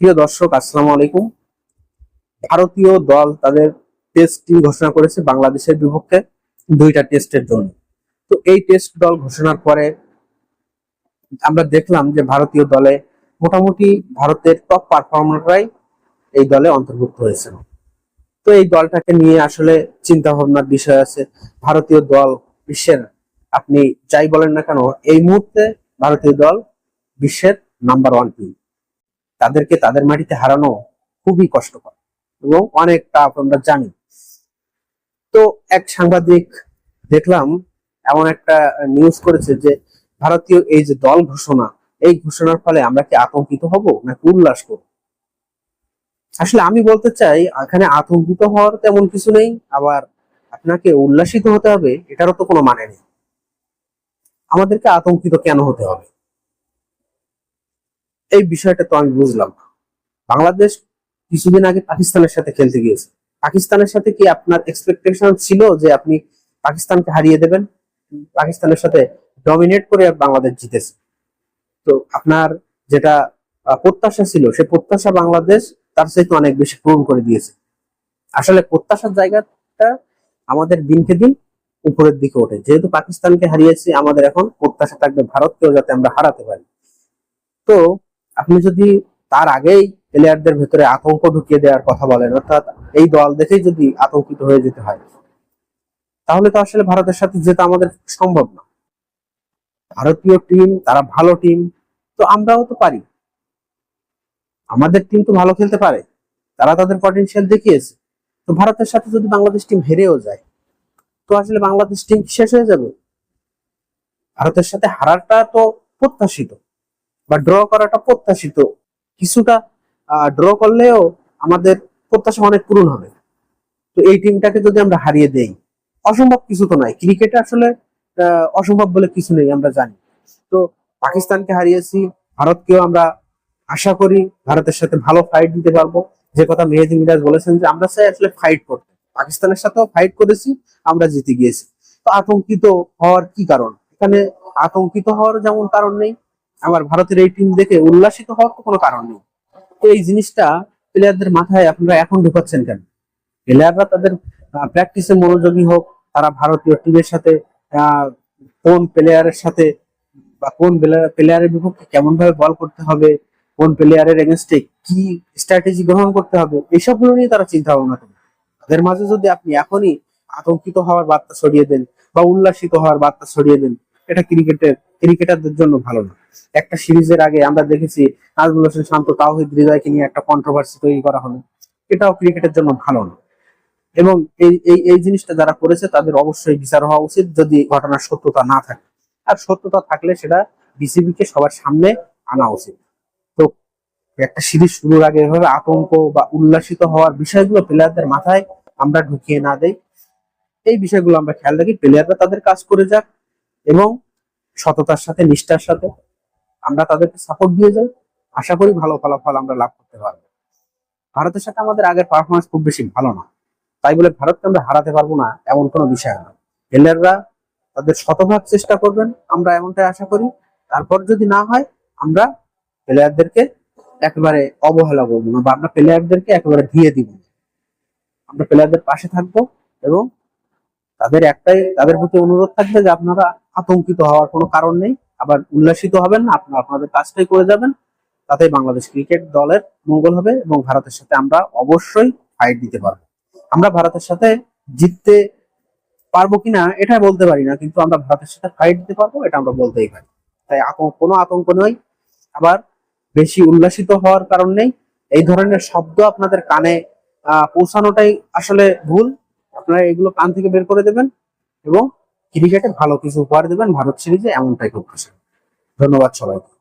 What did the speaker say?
প্রিয় দর্শক, আসসালামু আলাইকুম। ভারতীয় দল তাদের টেস্ট টিম ঘোষণা করেছে বাংলাদেশের বিপক্ষে দুইটা টেস্টের জন্য। তো এই টেস্ট দল ঘোষণার পরে আমরা দেখলাম যে ভারতীয় দলে মোটামুটি ভারতের টপ পারফর্মাররাই এই দলে অন্তর্ভুক্ত হয়েছে তো এই দলটাকে নিয়ে আসলে চিন্তা ভাবনার বিষয় আছে। ভারতীয় দল বিশ্বের, আপনি যাই বলেন না কেন, এই মুহূর্তে ভারতীয় দল বিশ্বের নাম্বার ওয়ান টিম তাদেরকে তাদের মাটিতে হারানো খুবই কষ্টকর এবং অনেক টাফ, আমরা জানি। তো এক সাংবাদিক দেখলাম, এমন একটা নিউজ করেছে যে, ভারতীয় এই যে দল ঘোষণা, এই ঘোষণার ফলে আমরা কি আতঙ্কিত হব নাকি উল্লাস করব? আসলে আমি বলতে চাই, এখানে আতঙ্কিত হওয়ার তেমন কিছু নেই, আবার আপনাকে উল্লাসিত হতে হবে, এটারও তো কোনো মানে নেই। আমাদেরকে আতঙ্কিত কেন হতে হবে? এই বিষয়টা তো আমি বুঝলাম বাংলাদেশ কিছুদিন আগে পাকিস্তানের সাথে খেলতে গিয়েছে। পাকিস্তানের সাথে কি আপনার এক্সপেকটেশন ছিল যে আপনি পাকিস্তানকে হারিয়ে দেবেন? পাকিস্তানের সাথে ডমিনেট করে বাংলাদেশ জিতেছে। তো আপনার যেটা প্রত্যাশা ছিল, সে প্রত্যাশা বাংলাদেশ তার চাইতে অনেক বেশি পূরণ করে দিয়েছে। আসলে প্রত্যাশার জায়গাটা আমাদের দিনকে দিন উপরের দিকে ওঠে। যেহেতু পাকিস্তানকে হারিয়েছি, আমাদের এখন প্রত্যাশা থাকবে ভারতকেও যাতে আমরা হারাতে পারি। তো আপনি যদি তার আগেই প্লেয়ারদের ভেতরে আতঙ্ক ঢুকিয়ে দেওয়ার কথা বলেন, অর্থাৎ এই দল দেখেই যদি আতঙ্কিত হয়ে যেতে হয়, তাহলে তো আসলে ভারতের সাথে যেটা আমাদের সম্ভব না। ভারতীয় টিম তারা ভালো টিম তো আমরাও তো পারি। আমাদের টিম তো ভালো খেলতে পারে, তারা তাদের পটেনশিয়াল দেখিয়েছে। তো ভারতের সাথে যদি বাংলাদেশ টিম হেরেও যায়, তো আসলে বাংলাদেশ টিম শেষ হয়ে যাবে? ভারতের সাথে হারাটা তো প্রত্যাশিত। বা ড্র করাটা প্রত্যাশিত। কিছুটা ড্র করলেও আমাদের প্রত্যাশা অনেক পূরণ হবে। তো এই টিমটাকে যদি আমরা হারিয়ে দেই, অসম্ভব কিছু তো নাই ক্রিকেটে আসলে অসম্ভব বলে কিছু নেই, আমরা জানি। তো পাকিস্তানকে হারিয়েছি, ভারতকেও আমরা আশা করি ভারতের সাথে ভালো ফাইট দিতে পারব। যে কথা মেহেদি মিরাজ বলেছেন যে, আমরা চাই আসলে ফাইট করতে। পাকিস্তানের সাথেও ফাইট করেছি, আমরা জিতে গিয়েছি। তো আতঙ্কিত হওয়ার কি কারণ? এখানে আতঙ্কিত হওয়ার যেমন কারণ নেই আমার ভারতের এই টিম দেখে উল্লাসিত হওয়ার তো কোনো কারণ নেই। তো এই জিনিসটা প্লেয়ারদের মাথায় আপনারা এখন ঢুকাচ্ছেন কেন? প্লেয়াররা তাদের প্র্যাকটিসে মনোযোগী হোক, তারা ভারতীয় টিমের সাথে কোন প্লেয়ারের সাথে বা কোন প্লেয়ারের বিপক্ষে কেমন ভাবে বল করতে হবে, কোন প্লেয়ারের এগেনস্টে কি স্ট্র্যাটেজি গ্রহণ করতে হবে, এসবগুলো নিয়ে তারা চিন্তা ভাবনা করবে তাদের মাঝে যদি আপনি এখনই আতঙ্কিত হওয়ার বার্তা ছড়িয়ে দেন বা উল্লাসিত হওয়ার বার্তা ছড়িয়ে দেন, এটা ক্রিকেটের ক্রিকেটারদের জন্য ভালো না। একটা সিরিজের আগে আমরা দেখেছি নাজমুল হোসেন শান্ত, তাওহিদ হৃদয়কে নিয়ে একটা কন্ট্রোভার্সি তৈরি করা হলো। এটাও ক্রিকেটের জন্য ভালো না। এবং এই এই এই জিনিসটা যারা করেছে তাদের অবশ্যই বিচার হওয়া উচিত যদি ঘটনার সত্যতা না থাকে। আর সত্যতা থাকলে সেটা বিসিবি কে সবার সামনে আনা উচিত। তো একটা সিরিজ শুরুর আগে এভাবে আতঙ্ক বা উল্লাসিত হওয়ার বিষয়গুলো প্লেয়ারদের মাথায় আমরা ঢুকিয়ে না দেই। এই বিষয়গুলো আমরা খেয়াল রাখি প্লেয়াররা তাদের কাজ করে যাক এবং সততার সাথে, নিষ্ঠার সাথে আমরা তাদেরকে সাপোর্ট দিয়ে যাই। আশা করি ভালো ফলাফল আমরা লাভ করতে পারব। ভারতের সাথে আমাদের আগের পারফরমেন্স খুব বেশি ভালো না। তাই বলে ভারতকে আমরা হারাতে পারব না, এমন কোনো বিষয় না। প্লেয়াররা তাদের শতভাগ চেষ্টা করবেন, আমরা এমনটাই আশা করি। তারপর যদি না হয়, আমরা প্লেয়ারদেরকে একেবারে অবহেলা করব না, বা আমরা প্লেয়ারদেরকে একেবারে দিয়ে দিব আমরা প্লেয়ারদের পাশে থাকব এবং তাদের একটাই, তাদের প্রতি অনুরোধ থাকবে যে আপনারা আতঙ্কিত হওয়ার কোনো কারণ নেই। আবার উল্লাসিত হবেন না, আপনারা আপনাদের কাজটাই করে যাবেন। তাতে বাংলাদেশ ক্রিকেট দলের মঙ্গল হবে এবং ভারতের সাথে আমরা অবশ্যই ফাইট দিতে পারব। আমরা ভারতের সাথে জিততে পারব কিনা এটা বলতে পারি না, কিন্তু আমরা ভারতের সাথে ফাইট দিতে পারব, এটা আমরা বলতেই পারি। তাই কোনো আতঙ্ক নয়। আবার বেশি উল্লাসিত হওয়ার কারণ নেই। এই ধরনের শব্দ আপনাদের কানে পৌঁছানোটাই আসলে ভুল। আপনারা এগুলো কান থেকে বের করে দেবেন এবং ক্রিকেটে ভালো কিছু উপহার দেবেন ভারত সিরিজে এমনটাই খুব খুশি ধন্যবাদ সবাইকে।